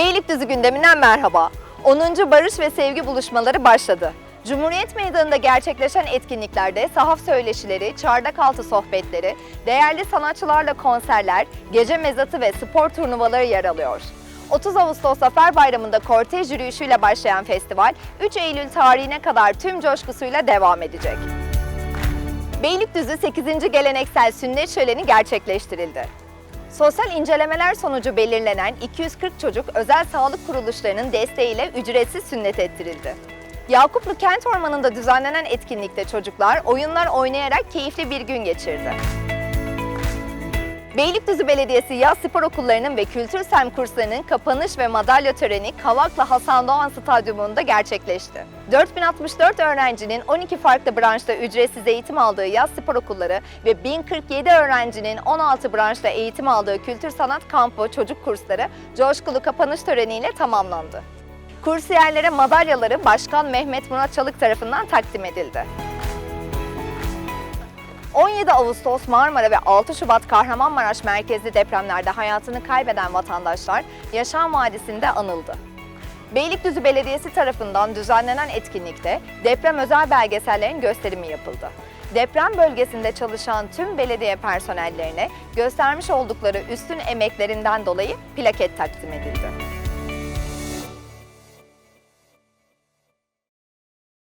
Beylikdüzü gündeminden merhaba. 10. Barış ve Sevgi buluşmaları başladı. Cumhuriyet Meydanı'nda gerçekleşen etkinliklerde sahaf söyleşileri, çardak altı sohbetleri, değerli sanatçılarla konserler, gece mezatı ve spor turnuvaları yer alıyor. 30 Ağustos Zafer Bayramı'nda kortej yürüyüşüyle başlayan festival 3 Eylül tarihine kadar tüm coşkusuyla devam edecek. Beylikdüzü 8. Geleneksel Sünnet Şöleni gerçekleştirildi. Sosyal incelemeler sonucu belirlenen 240 çocuk özel sağlık kuruluşlarının desteğiyle ücretsiz sünnet ettirildi. Yakuplu Kent Ormanı'nda düzenlenen etkinlikte çocuklar oyunlar oynayarak keyifli bir gün geçirdi. Beylikdüzü Belediyesi yaz spor okullarının ve kültür sem kurslarının kapanış ve madalya töreni Kavaklı Hasan Doğan Stadyumunda gerçekleşti. 4064 öğrencinin 12 farklı branşta ücretsiz eğitim aldığı yaz spor okulları ve 1047 öğrencinin 16 branşta eğitim aldığı kültür sanat kampı çocuk kursları coşkulu kapanış töreniyle tamamlandı. Kursiyerlere madalyaları Başkan Mehmet Murat Çalık tarafından takdim edildi. 17 Ağustos Marmara ve 6 Şubat Kahramanmaraş merkezli depremlerde hayatını kaybeden vatandaşlar Yaşam Vadisi'nde anıldı. Beylikdüzü Belediyesi tarafından düzenlenen etkinlikte deprem özel belgesellerin gösterimi yapıldı. Deprem bölgesinde çalışan tüm belediye personellerine göstermiş oldukları üstün emeklerinden dolayı plaket takdim edildi.